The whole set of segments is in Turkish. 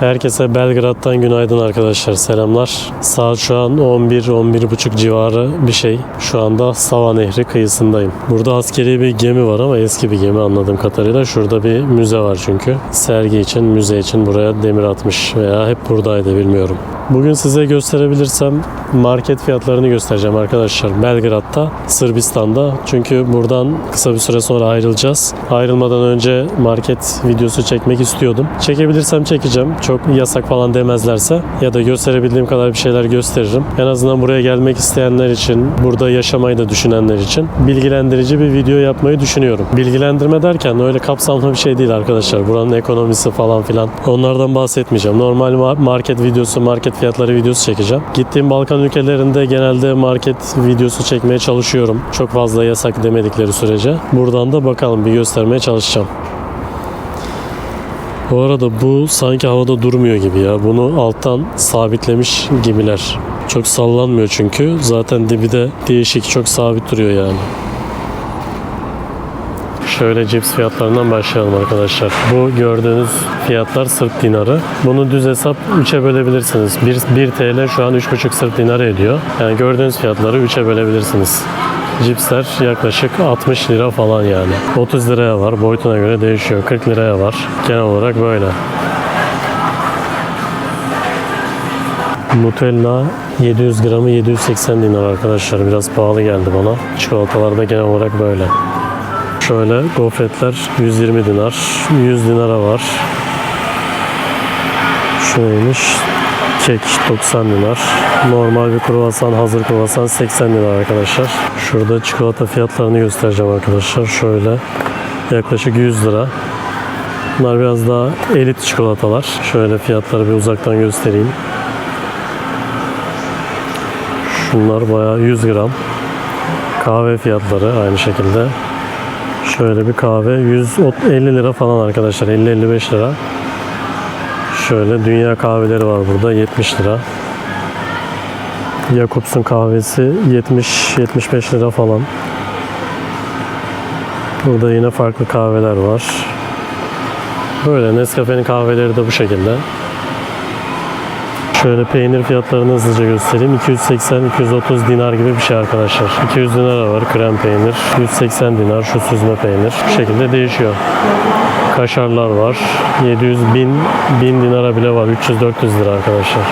Herkese Belgrad'dan günaydın arkadaşlar. Selamlar. Saat şu an 11-11.30 civarı bir şey. Şu anda Sava Nehri kıyısındayım. Burada askeri bir gemi var ama eski bir gemi anladığım kadarıyla. Şurada bir müze var çünkü. Sergi için, müze için buraya demir atmış veya hep buradaydı bilmiyorum. Bugün size gösterebilirsem market fiyatlarını göstereceğim arkadaşlar. Belgrad'da, Sırbistan'da. Çünkü buradan kısa bir süre sonra ayrılacağız. Ayrılmadan önce market videosu çekmek istiyordum. Çekebilirsem çekeceğim. Çok yasak falan demezlerse ya da gösterebildiğim kadar bir şeyler gösteririm. En azından buraya gelmek isteyenler için, burada yaşamayı da düşünenler için bilgilendirici bir video yapmayı düşünüyorum. Bilgilendirme derken öyle kapsamlı bir şey değil arkadaşlar. Buranın ekonomisi falan filan. Onlardan bahsetmeyeceğim. Normal ma- market videosu, market fiyatları videosu çekeceğim. Gittiğim Balkan ülkelerinde genelde market videosu çekmeye çalışıyorum. Çok fazla yasak demedikleri sürece. Buradan da bakalım bir göstermeye çalışacağım. Bu arada bu sanki havada durmuyor gibi ya. Bunu alttan sabitlemiş gibiler. Çok sallanmıyor çünkü. Zaten dibi de değişik, çok sabit duruyor yani. Şöyle cips fiyatlarından başlayalım arkadaşlar. Bu gördüğünüz fiyatlar Sırp dinarı. Bunu düz hesap 3'e bölebilirsiniz. 1, 1 TL şu an 3,5 Sırp dinarı ediyor. Yani gördüğünüz fiyatları 3'e bölebilirsiniz. Cipsler yaklaşık 60 lira falan yani. 30 liraya var. Boyutuna göre değişiyor. 40 liraya var. Genel olarak böyle. Nutella 700 gramı 780 dinar arkadaşlar. Biraz pahalı geldi bana. Çikolatalar da genel olarak böyle. Şöyle gofretler 120 dinar. 100 dinara var. Şu neymiş? Kek 90 dinar. Normal bir kruvasan, hazır kruvasan 80 dinar arkadaşlar. Şurada çikolata fiyatlarını göstereceğim arkadaşlar. Şöyle yaklaşık 100 lira. Bunlar biraz daha elit çikolatalar. Şöyle fiyatları bir uzaktan göstereyim. Şunlar bayağı 100 gram. Kahve fiyatları aynı şekilde. Şöyle bir kahve 150 lira falan arkadaşlar. 50-55 lira. Şöyle dünya kahveleri var burada 70 lira. Jakobs'un kahvesi 70-75 lira falan. Burada yine farklı kahveler var. Böyle Nescafe'nin kahveleri de bu şekilde. Şöyle peynir fiyatlarını hızlıca göstereyim. 280-230 dinar gibi bir şey arkadaşlar. 200 dinara var krem peynir. 180 dinar şu süzme peynir. Bu şekilde değişiyor. Kaşarlar var. 700 bin, 1000 dinara bile var. 300-400 lira arkadaşlar.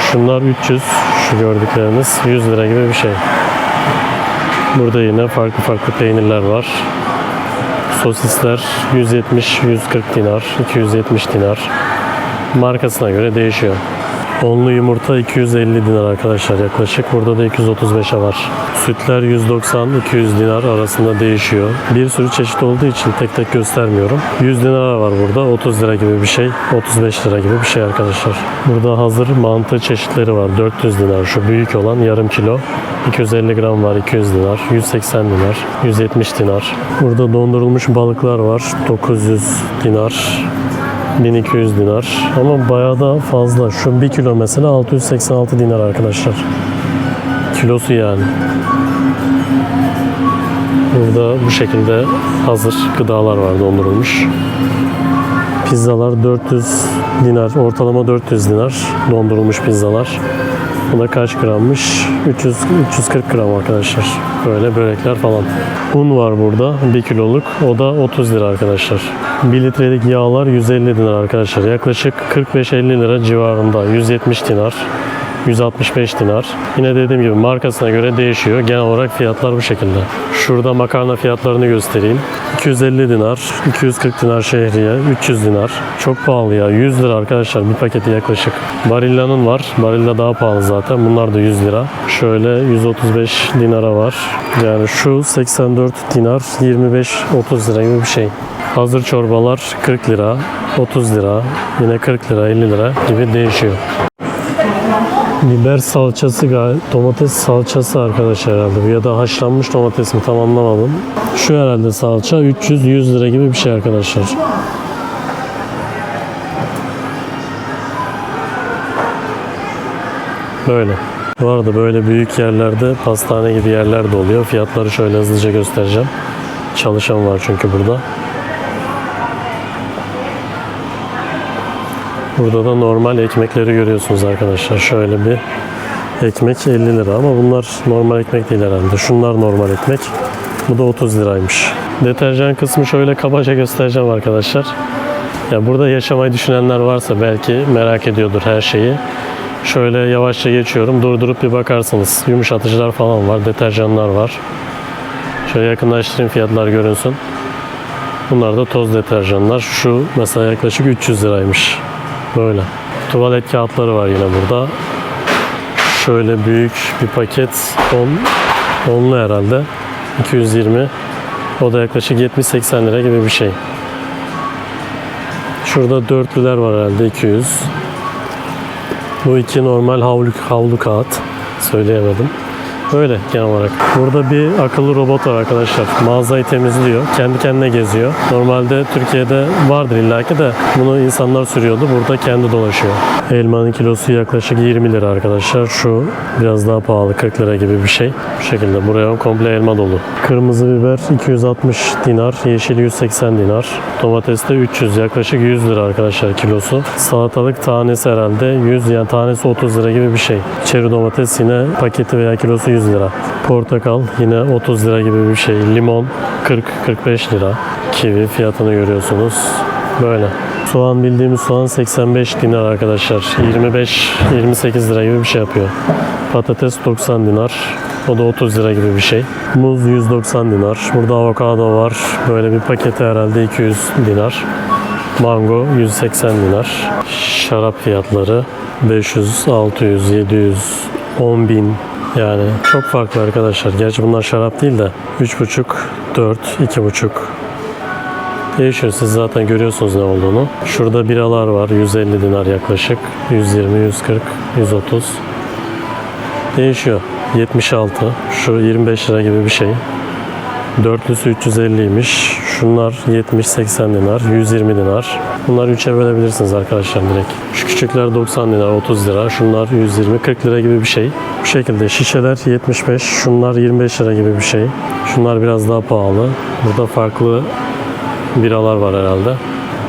Şunlar 300. Şu gördükleriniz 100 lira gibi bir şey. Burada yine farklı farklı peynirler var. Sosisler 170-140 dinar, 270 dinar markasına göre değişiyor. Onlu yumurta 250 dinar arkadaşlar yaklaşık. Burada da 235'e var. Sütler 190-200 dinar arasında değişiyor. Bir sürü çeşit olduğu için tek tek göstermiyorum. 100 dinar var burada. 30 lira gibi bir şey. 35 lira gibi bir şey arkadaşlar. Burada hazır mantı çeşitleri var. 400 dinar şu büyük olan yarım kilo. 250 gram var 200 dinar. 180 dinar. 170 dinar. Burada dondurulmuş balıklar var. 900 dinar. 1200 dinar ama bayağı da fazla. Şu 1 kilo mesela 686 dinar arkadaşlar. Kilosu yani. Burada bu şekilde hazır gıdalar var dondurulmuş. Pizzalar 400 dinar, ortalama 400 dinar dondurulmuş pizzalar. Bu da kaç grammış? 300 340 gram arkadaşlar. Böyle börekler falan. Un var burada 1 kiloluk. O da 30 lira arkadaşlar. 1 litrelik yağlar 150 dinar arkadaşlar. Yaklaşık 45-50 lira civarında. 170 dinar. 165 dinar. Yine dediğim gibi markasına göre değişiyor. Genel olarak fiyatlar bu şekilde. Şurada makarna fiyatlarını göstereyim. 250 dinar, 240 dinar şehriye, 300 dinar. Çok pahalı ya. 100 lira arkadaşlar bir paketi yaklaşık. Barilla'nın var. Barilla daha pahalı zaten. Bunlar da 100 lira. Şöyle 135 dinara var. Yani şu 84 dinar, 25-30 lira gibi bir şey. Hazır çorbalar 40 lira, 30 lira, yine 40 lira, 50 lira gibi değişiyor. Biber salçası gal- domates salçası arkadaşlar herhalde ya da haşlanmış domates mi tam anlamadım. Şu herhalde salça 300-100 lira gibi bir şey arkadaşlar. Böyle. Bu arada böyle büyük yerlerde pastane gibi yerler de oluyor. Fiyatları şöyle hızlıca göstereceğim. Çalışan var çünkü burada. Burada da normal ekmekleri görüyorsunuz arkadaşlar. Şöyle bir ekmek 50 lira ama bunlar normal ekmek değil herhalde. Şunlar normal ekmek. Bu da 30 liraymış. Deterjan kısmı şöyle kabaca göstereceğim arkadaşlar. Ya burada yaşamayı düşünenler varsa belki merak ediyordur her şeyi. Şöyle yavaşça geçiyorum. Durdurup bir bakarsınız. Yumuşatıcılar falan var. Deterjanlar var. Şöyle yakınlaştırayım fiyatlar görünsün. Bunlar da toz deterjanlar. Şu mesela yaklaşık 300 liraymış. Böyle. Tuvalet kağıtları var yine burada. Şöyle büyük bir paket 10 onlu herhalde. 220. O da yaklaşık 70-80 lira gibi bir şey. Şurada dörtlüler var herhalde 200. Bu iki normal havlu, havlu kağıt. Söyleyemedim. Öyle genel olarak. Burada bir akıllı robot var arkadaşlar. Mağazayı temizliyor. Kendi kendine geziyor. Normalde Türkiye'de vardır illaki de bunu insanlar sürüyordu. Burada kendi dolaşıyor. Elmanın kilosu yaklaşık 20 lira arkadaşlar. Şu biraz daha pahalı 40 lira gibi bir şey. Bu şekilde buraya komple elma dolu. Kırmızı biber 260 dinar. Yeşil 180 dinar. Domates de 300 yaklaşık 100 lira arkadaşlar kilosu. Salatalık tanesi herhalde 100 yani tanesi 30 lira gibi bir şey. Çeri domates yine paketi veya kilosu 100 lira. Portakal yine 30 lira gibi bir şey. Limon 40-45 lira. Kivi fiyatını görüyorsunuz. Böyle. Soğan bildiğimiz soğan 85 dinar arkadaşlar. 25-28 lira gibi bir şey yapıyor. Patates 90 dinar. O da 30 lira gibi bir şey. Muz 190 dinar. Burada avokado var. Böyle bir paketi herhalde 200 dinar. Mango 180 dinar. Şarap fiyatları 500, 600, 700, 10 bin. Yani çok farklı arkadaşlar. Gerçi bunlar şarap değil de 3,5, 4, 2,5 Değişiyor. Siz zaten görüyorsunuz ne olduğunu. Şurada biralar var. 150 dinar yaklaşık. 120, 140, 130. Değişiyor. 76. Şu 25 lira gibi bir şey. Dörtlüsü 350'ymiş. Şunlar 70-80 dinar, 120 dinar. Bunlar 3'e bölebilirsiniz arkadaşlar direkt. Şu küçükler 90 dinar, 30 lira. Şunlar 120-40 lira gibi bir şey. Bu şekilde şişeler 75, şunlar 25 lira gibi bir şey. Şunlar biraz daha pahalı. Burada farklı biralar var herhalde.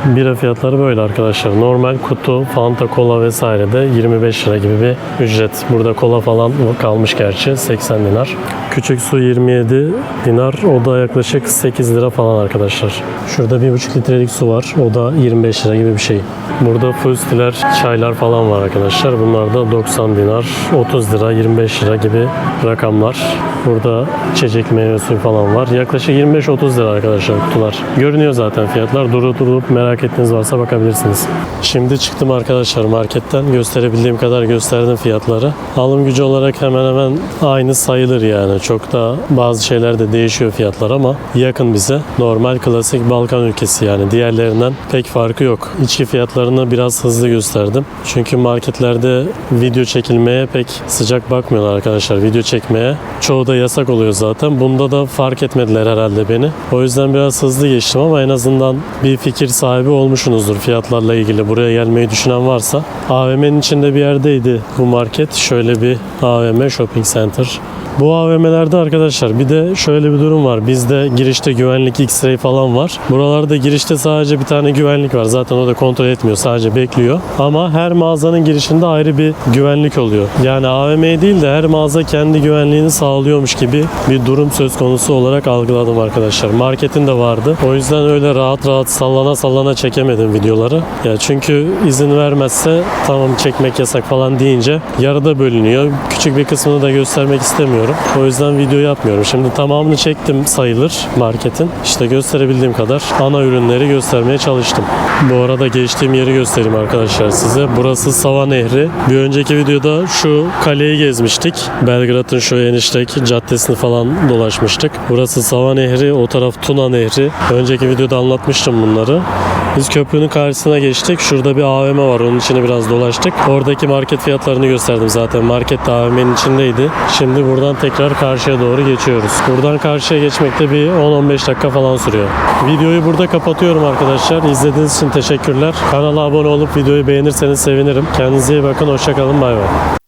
Bira fiyatları böyle arkadaşlar. Normal kutu, Fanta, kola vesaire de 25 lira gibi bir ücret. Burada kola falan kalmış gerçi 80 dinar. Küçük su 27 dinar. O da yaklaşık 8 lira falan arkadaşlar. Şurada 1,5 litrelik su var. O da 25 lira gibi bir şey. Burada fustiler, çaylar falan var arkadaşlar. Bunlar da 90 dinar, 30 lira, 25 lira gibi rakamlar. Burada içecek meyve suyu falan var. Yaklaşık 25-30 lira arkadaşlar kutular. Görünüyor zaten fiyatlar. Durup durup merak ettiğiniz varsa bakabilirsiniz. Şimdi çıktım arkadaşlar marketten. Gösterebildiğim kadar gösterdim fiyatları. Alım gücü olarak hemen hemen aynı sayılır yani. Çok da bazı şeyler de değişiyor fiyatlar ama yakın bize. Normal klasik Balkan ülkesi yani. Diğerlerinden pek farkı yok. İçki fiyatlarını biraz hızlı gösterdim. Çünkü marketlerde video çekilmeye pek sıcak bakmıyorlar arkadaşlar. Video çekmeye. Çoğu da yasak oluyor zaten. Bunda da fark etmediler herhalde beni. O yüzden biraz hızlı geçtim ama en azından bir fikir sahibi olmuşsunuzdur fiyatlarla ilgili. Buraya gelmeyi düşünen varsa. AVM'nin içinde bir yerdeydi bu market. Şöyle bir AVM Shopping Center. Bu AVM'lerde arkadaşlar bir de şöyle bir durum var. Bizde girişte güvenlik X-ray falan var. Buralarda girişte sadece bir tane güvenlik var. Zaten o da kontrol etmiyor. Sadece bekliyor. Ama her mağazanın girişinde ayrı bir güvenlik oluyor. Yani AVM değil de her mağaza kendi güvenliğini sağlıyormuş gibi bir durum söz konusu olarak algıladım arkadaşlar. Marketin de vardı. O yüzden öyle rahat rahat sallana sallana çekemedim videoları. Ya çünkü izin vermezse tamam çekmek yasak falan deyince yarıda bölünüyor. Küçük bir kısmını da göstermek istemiyorum. O yüzden video yapmıyorum. Şimdi tamamını çektim sayılır marketin. İşte gösterebildiğim kadar ana ürünleri göstermeye çalıştım. Bu arada geçtiğim yeri göstereyim arkadaşlar size. Burası Sava Nehri. Bir önceki videoda şu kaleyi gezmiştik. Belgrad'ın şu eniştek caddesini falan dolaşmıştık. Burası Sava Nehri, o taraf Tuna Nehri. Önceki videoda anlatmıştım bunları. Biz köprünün karşısına geçtik. Şurada bir AVM var. Onun içine biraz dolaştık. Oradaki market fiyatlarını gösterdim zaten. Market de AVM'nin içindeydi. Şimdi buradan tekrar karşıya doğru geçiyoruz. Buradan karşıya geçmekte bir 10-15 dakika falan sürüyor. Videoyu burada kapatıyorum arkadaşlar. İzlediğiniz için teşekkürler. Kanala abone olup videoyu beğenirseniz sevinirim. Kendinize iyi bakın. Hoşçakalın. Bay bay.